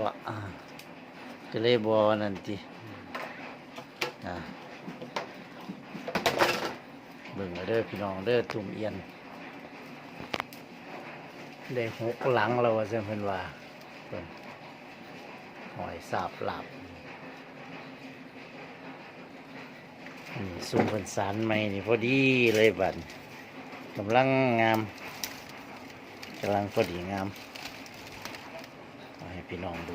บ่อ่าก็เลยบ่นั่นติอ่าเบิ่งเด้อพี่น้องเด้อตุ่มเอียน ได้หกหลังแล้วว่าซั่นเพิ่นว่าเพิ่นหอยสาบหลับนี่ซุ่มเพิ่นสารใหม่นี่พอดีเลยบัดกำลังงามกำลังพอดีงาม เอาให้พี่น้องดู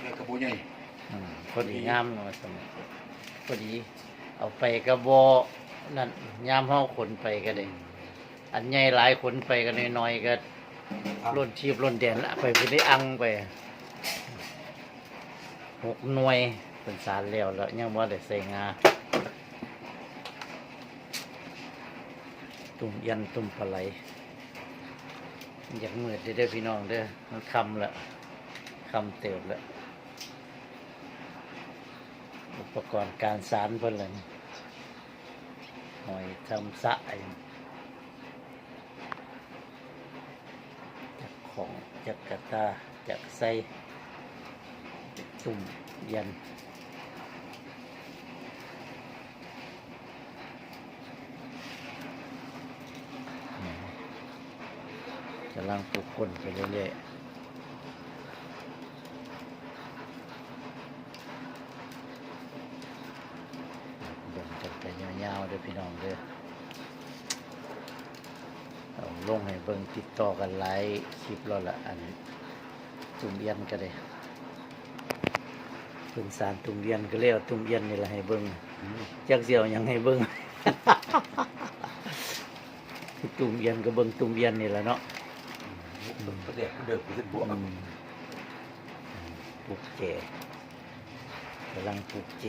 แม่กระบุใหญ่อืมพอดีงามเนาะสมัยพอดี เอาไปกระบอนั่นยามเฮาขนไปก็ได้ อันใหญ่หลายขนไปก็น้อยๆก็ล้นชีพล้นแดนละไปไปได้อังไปหกหน่วยเป็นสารแล้วแล้วยังบ่ได้ใส่งา ตุ่มยันตุ่มปลาไหลอยากมืดเด้อเด้พี่น้องเด้อมันคำละคำเติบละอุปกรณ์การสารเพิ่นเลยหอยทำสะไอจากของจากกระตาจากไส้ตุ่มยัน กำลังปลุกคนไปเรื่อยๆเดินกันไปยาวๆเด้อพี่น้องเด้อเอาลงให้เบิ่งติดต่อกันหลายคลิปแล้วละอันตุ่มเอียนก็ได้เพิ่งสารตุ่มเอียนก็เรียกว่าตุ่มเอียนนี่แหละให้เบิ่งจักเสียวยังให้เบิ่งตุ่มเอียนก็เบิ่งตุ่มเอียนนี่แหละเนาะ ประเดี๋ยวเดิมขึ้นบวกอืมปลูกเจกำลังปลูกเจ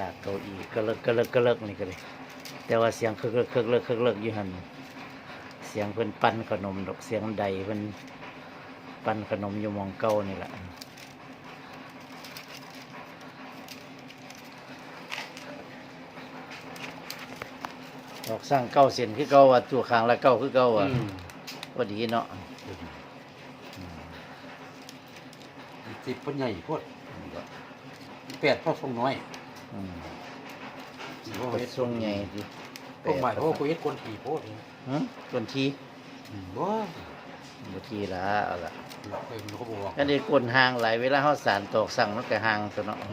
ลากเก้าอี้ก็เลิกก็เลิกก็เลิกนี่ก็เลย แต่ว่าเสียงคึกเลิกคึกเลิกคึกเลิกอยู่หันเสียงเพิ่นปั้นขนมดอกเสียงใดเพิ่นปั้นขนมอยู่มองเก้านี่แหละ ดอกสร้างเก้าเส้นคือเก้าว่าตัวคางละเก้าคือเก้าอะพอดีเนาะสิบเป็นใหญ่โพดแปดพ่อทรงน้อยอืมพ่อเป็เฮ็ดดทรงใหญ่ดิพ่อหมายพ่อคุยเฮ็ดคนขี่โพดหึก้นทีว้าบ่ทีละเอาละเอ็มเขาบอกก็ได้ก้นห่างหลายเวลาเฮาสารตอกสั่งมันก็ห่างตัวเนาะมั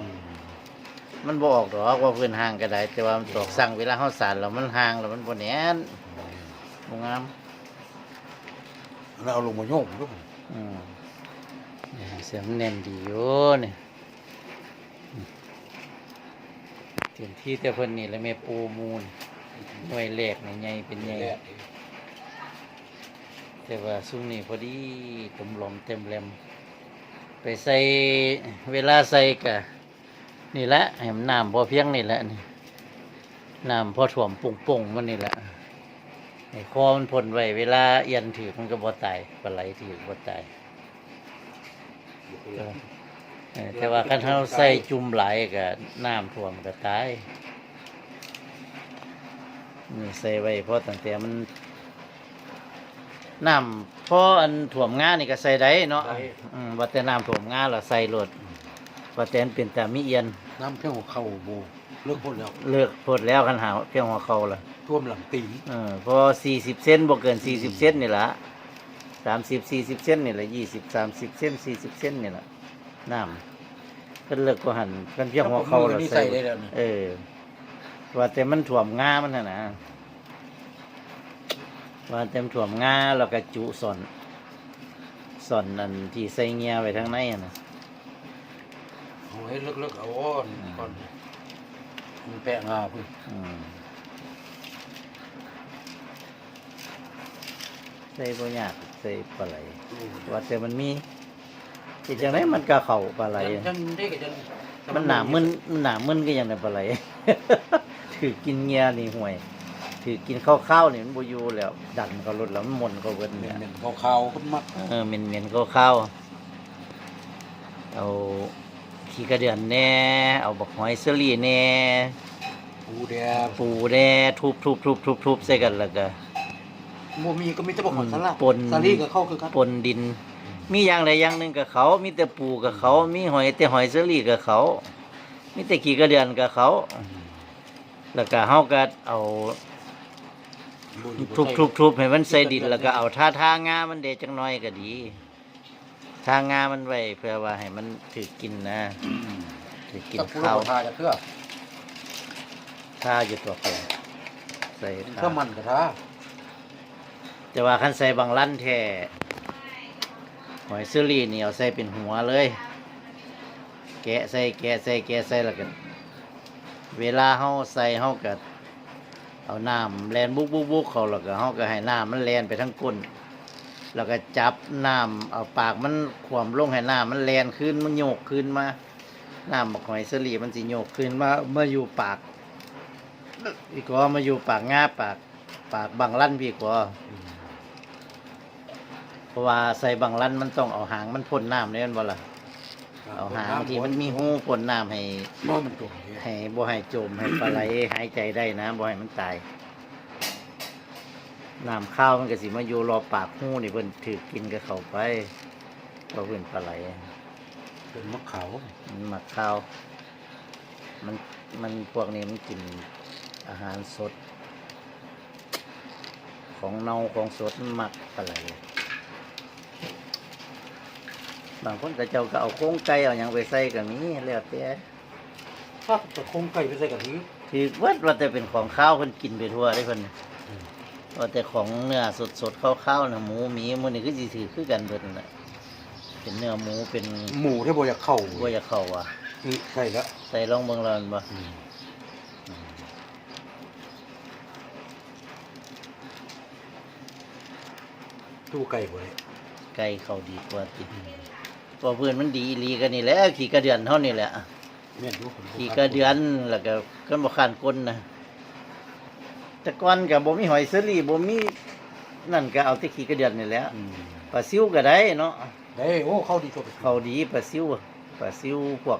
นบ่ออกดอกว่าเพิ่นห่างก็ได้ แต่ว่ามันตอกสั่งเวลาเฮาสารแล้วมันห่างแล้วมันบ่แน่นบ่งามแล้วเอาลงมาโยกด้วยอืมเนี่ยเสียงมันแน่นดีอยู่นี่อืมเต็มที่แต่เพิ่นนี่แหละแม่ปูมูลหน่วยแรกนี่ใหญ่เป็นใหญ่แต่ว่าซุ้มนี่พอดีตมลมเต็มแรมไปใส่เวลาใส่กะ นี่แหละให้มันน้ำพอเพียงนี่แหละนี่น้ำพอถ่วมปุ่งปุ่งๆมันนี่แหละไอ้คอมันพ่นไว้เวลาเอียนถือมันก็บ่ตายปลาไหลถือบ่ตายเออเออแต่ว่าคันเราใส่จุ่มไหลายก็น้ำท่วมก็ตายนี่ใส่ไว้เพราะตั้งแต่มันน้ำพออันถ่วมงานี่ก็ใส่ได้เนาะอืมว่าแต่น้ำถ่วมงาเราใส่รถ ว่าแต่อันเป็นแต่มีเอียน น้ำเพียงหัวเข่าโบเลิกพ่นแล้วเลือกพดแล้วกันหาเพียงหัวเขาละท่วมหลังตีเออพอสี่สิบเซนบ่เกินสี่สิบเซนนี่ละสามสิบสี่สิบเซนนี่ละยี่สิบสามสิบเซนสี่สิบเซนนี่ละน้ำเพิ่นเลิกก็หันเพิ่นเพียงหัวเขาแล้ละนี่ใส่ใส่ได้แล้วนี่เออ ว่าแต่มันถ่วมงามันน่ะนะว่าแต่มันถ่วมงาแล้วก็จุส่อนส่อนอันที่ใส่เงียไว้ทางในอะนะ เอาให้เลิกเลิกเอาอ้อนก่อนมันแปะงาพุ่นอืมใส่บ่ยากใส่ปลาไหลว่าแต่มันมีที่จังไดมันก็เข้าปลาไหลอะจันได้กับจันมันหนามึนมันหนามึนก็ยังในปลาไหลถือกินเงียนี่ห่วย ถือกินข้าวๆนี่มันบ่อยู่แล้ว ดันก็ลดแล้วมันหมนก็เบิดเหม็เนี่ยนๆขาวๆพุ่นมักเออเหม็นเหม็นๆข้าวๆเอา ขี้กระเดือนแหน่ เอาบักหอยเซอรี่แหน่ปูแดงปูแหน่ทุบทุบทุบทุบทุบใส่กันแล้วก็โมมีก็มีแต่บอกหอยสลัดปนสาลี่ก็เข้าคือกันปนดิน มีอย่างใดอย่างหนึ่งกับเขา มีแต่ปูกับเขา มีหอยแต่หอยเซอรี่กับเขา มีแต่ขี้กระเดือนกับเขา แล้วก็เฮาก็เอาทุบทุบทุบให้มันใส่ดินแล้วก็เอาท่าทางามันเดจังน้อยก็ดี ทางามันไว้เพื่อว่าให้มันถือกินนะถือกินกับปูข้าวทาจะเพื่อท่าอยู่ตัวเปล่าใส่เพื่อท่ามันกระทาแต่ว่าคันใส่บางลั่นแท้หอยเซอรี่นี่เอาใส่เป็นหัวเลย แกะใส่แกะใส่แกะใส่แล้วกันเวลาเฮาใส่เฮาก็เอาน้ำแลนบุกบุกบุกเขาแล้วก็เฮาก็ให้น้ำมันแลนไปทั้งก้น แล้วก็จับน้ำเอาปากมันขวมลงให้น้ำมันแลนขึ้นมันโยกขึ้นมาน้ำบักหอยเซอรี่มันสิโยกขึ้นมามาอยู่ปาก อีกว่ามาอยู่ปากง่าปาก ปากบางลั่นพี่กว่าเพราะว่าใส่บางลั่นมันต้องเอาหางมันพ่นน้ำเนี่ยมันบ่ล่ะเอาหางที่มันมีหูพ่นน้ำให้บ่มันตัวนี้ให้บ่ให้จมให้ปลาไหลหายใจได้นะบ่ให้มันตาย น้ำข้าวมันก็สิมาอยู่รอปากหูนี่เพิ่นถือกินกับเขาไปเพราะเพิ่นปลาไหลเป็นมะขาวมันหมักข้าวมันมันพวกนี้มันกินอาหารสด ของเน่าของสดมันหมักปลาไหลบางคนก็เจ้าก็เอาโครงไก่เอาหยังไปใส่ก็มีแล้วแต่ถ้าจะคงไก่ไปใส่กะทิถือว่าว่าแต่เป็นของข้าวเพิ่นกินไปทั่วได้เพิ่น ว่าแต่ของเนื้อสดสดๆข้าวๆนะหมูหมีมันนี่คือสิถือคือกันเบิดนั่นน่ะเป็นเนื้อหมูเป็นหมูที่บ่อยากเข้าบัวอยากเข้าอะนี่ใส่แล้วใส่ลองเบิ่งแล้วมันบ่ตู้ไก่บ่ได้ไก่เข้าดีกว่าติเพราะเพื่อนมันดีอีหลีกันนี่แหละขี่กระเดือนเท่านี้แหละแม่นอยู่ผมขี่กระเดือนแล้วก็ก็บ่คันก้นนะ แต่ก่อนก็บ่มีหอยเซอรี่บ่มีนั่นก็เอาแต่ขี่กระเดือนนี่แหละอืมปลาซิวก็ได้เนาะได้โอ้เข้าดีตัวเขาดีปลาซิวปลาซิวพวก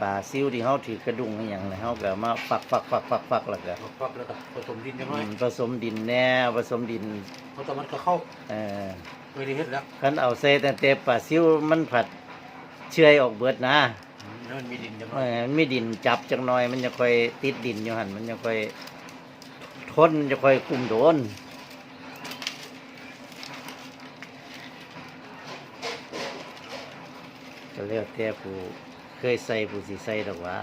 ปลาซิวที่เขาถือกระดุงอหย่างไรเขาก็มาฝักฝักฝักฝักฝักแล้วก็ฟักแล้วก็ผสมดินจังน้อยอืมผสมดินแน่ผสมดินเพราะแต่มันก็เข้าเอ่อ ไม่ได้เฮ็ดแล้วคันเอาใส่แต่แต่ปลาซิวมันผัดเชื่อยออกเบิดนะอืมแล้วมันมีดินจังน้เออยอมันมีดินจับจังหน่อย มันจะค่อยติดดินอยู่หันมันจะค่อย ทนจะค่อยคุมโดนก็เรียกแต่ผู้เคยใส่ผู้สิใส่ดอกว่า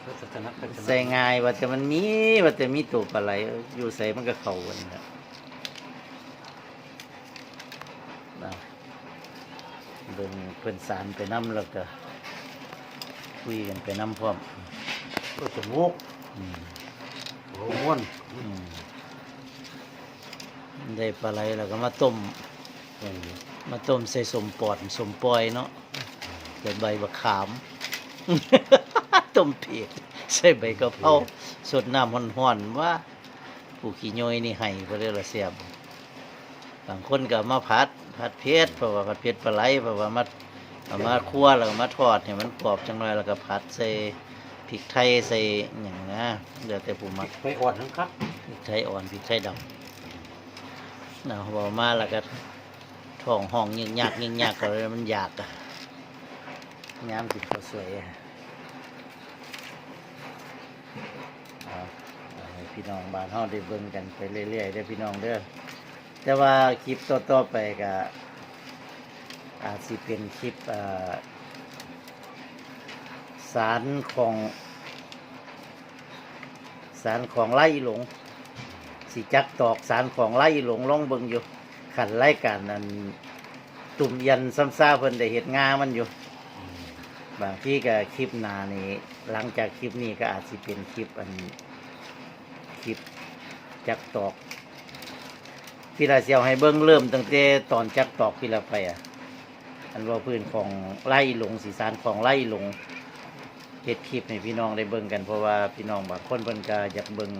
เพื่อจะนักเป็นใส่ง่ายว่าแต่มันมีว่าแต่มีตัวปลาไหลอยู่ใส่มันก็เข้ากันนะนะเบิ่งเพิ่นสารไปน้ำแล้วก็คุยกันไปน้ำพร้อมเพื่อจะงูก อืมโอ้ม้วนอืมได้ปลาไหลแล้วก็มาต้มอืมมาต้มใส่สมปอดสมปอยเนาะใส่ใบมะขาม ต้มเผ็ดใส่ใบกะเพราสดน้ำห้อนๆว่าผู้ขี้ย่อยนี่ให้ก็เรียกละเสียบบางคนก็เอามาผัดผัดเผ็ดเพราะว่าผัดเผ็ดปลาไหลเพราะว่ามาเอามาคั่วแล้วก็มาทอดให้มันกรอบจังหน่อยแล้วก็ผัดใส่ พริกไทยใส่อย่างนะเดี๋ยวแต่ผู้มักไปอ่อนทั้งครับพริกไทยอ่อนพริกไทยดำนะพอมาแล้วก็ท้องห้องยิงยากยิงยากก็เลยมันอยากอะงามติดข้าวสวยอะเอาเอาให้พี่น้องบ้านเฮาได้เบิ่งกันไปเรื่อยๆเด้อพี่น้องเด้อแต่ว่าคลิปต่อๆไปก็อาจสิเป็นคลิปอ่า สารของสารของไล่หลงสิจักตอกสารของไล่หลงล่องเบิงอยู่ขันไล่การนั้นตุ่มยันซ้ำซ่าเพิ่นได้เห็ดงามันอยู่ บางที่ก็คลิปนานี่หลังจากคลิปนี้ก็อาจสิเป็นคลิปอันคลิปจักตอกพี่ลาเซียวให้เบิ้งเริ่มตั้งแต่ตอนจักตอกพี่ลาไปอะอันว่าพื้นของไล่หลงสีสารของไล่หลง เฮ็ดคลิปให้พี่น้องได้เบิ่งกันเพราะว่าพี่น้องบางคนเพิ่นก็อยากเบิ่ง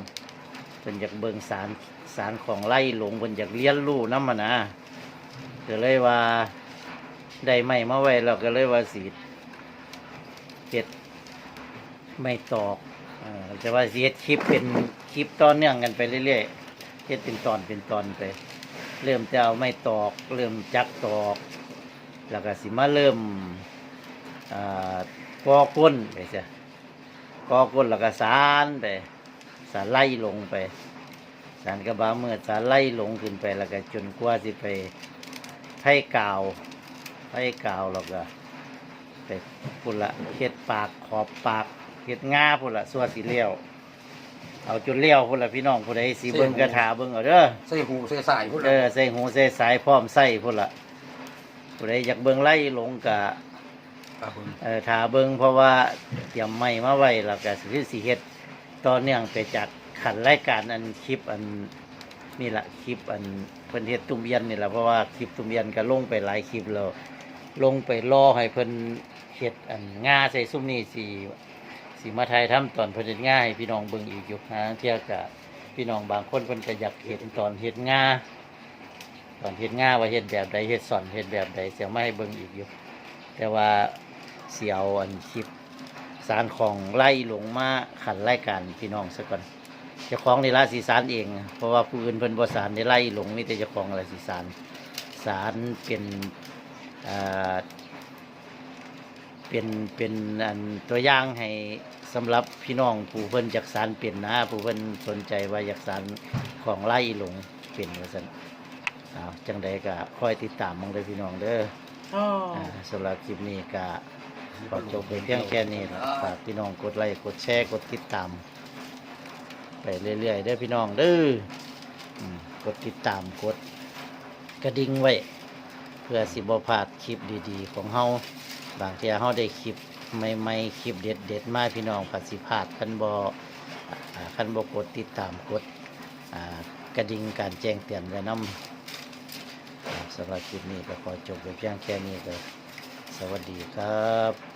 เพิ่นอยากเบิ่งสารสารของไล่หลงเพิ่นอยากเรียนรู้นำมานนะก็เลยว่าได้ไม่มาไว้เราก็เลยว่าสิเฮ็ดไม่ตอกออแต่ว่าเฮ็ดคลิปเป็นคลิปต่อเนื่องกันไปเรื่อยๆเฮ็ดเป็นตอนเป็นตอนไป เริ่มจะเอาไม่ตอก เริ่มจักตอก แล้วก็สิมาเริ่มอ่า กอก้นไปจ้ะกอก้นแล้วก็สารไปสารไล่ลงไป สารกระบาเมื่อสารไล่ลงขึ้นไปแล้วก็จนกว่าสิไปไผ่กาวไผ่กาวแล้วก็ไปพุ่นละเฮ็ดปากขอบปากเฮ็ดง่าพุ่นละส่วนสีเลี้ยวเอาจนเลี้ยวพุ่นละพี่น้องผู้ใดสีเบิ่งกระถาเบิ่งเอาเด้อใส่หูใส่สายพุ่นเออใส่หูใส่สายพร้อมใส่พุ่นละผู้ใดอยากเบิ่งไล่ลงกะครับผม เออถาเบิงเพราะว่าเตรียมไม้มาไว้แล้วก็สิสิเฮ็ดต่อเนื่องไปจากขันรายการอันคลิปอันนี่แหละคลิปอันเพิ่นเฮ็ดตุ้มเย็นนี่แหละเพราะว่าคลิปตุ้มเย็นก็ลงไปหลายคลิปแล้วลงไปรอให้เพิ่นเฮ็ดอันง่าใส่ซุ่มนี่สิสิมาไทยทำตอนเพิ่นเฮ็ดง่าให้พี่น้องเบิ่งอีกอยู่ฮะเที่ยก็พี่น้องบางคนเพิ่นก็อยากเห็นตอนเฮ็ดง่าตอนเฮ็ดง่าว่าเฮ็ดแบบใดเฮ็ดสอนเฮ็ดแบบใดเสียไมาให้เบิ่งอีกอยู่ แต่ว่า เสียวอันคลิปสารของไล่หลงมาขันไล่การพี่น้องซะก่อนเจ้าของในราสีสารเอง เพราะว่าผู้อื่นเพิ่นบ่สารได้ไล่หลงมีแต่เจ้าของราสีสารสารเป็นอ่าเป็นเป็นอันตัวอย่างให้สำหรับพี่น้องผู้เพิ่นจากสารเป็นนะผู้เพิ่นสนใจว่าอยากสารของไล่หลงเป็นว่าซั่นอ้าวจังใดก็คอยติดตามมองเลยพี่น้องเด้ออสำหรับคลิปนี้ก็ ขอจบไปเพียงแค่นี้นะฝากพี่น้องกดไลค์กดแชร์กดติดตาม ไปเรื่อยๆเด้อพี่น้องเด้อกดติดตามกดกระดิ่งไว้ เพื่อสิบ่พลาดคลิปดีๆ ของเฮาบางทีเฮาได้คลิปใหม่ๆคลิปเด็ดๆมาพี่น้องผัดสิพลาดคันบ่อ่าคันบ่กดติดตามกดกระดิ่งการแจ้งเตือนไว้นำสำหรับคลิปนี้ก็ขอจบไปเพียงแค่นี้ก็สวัสดีครับ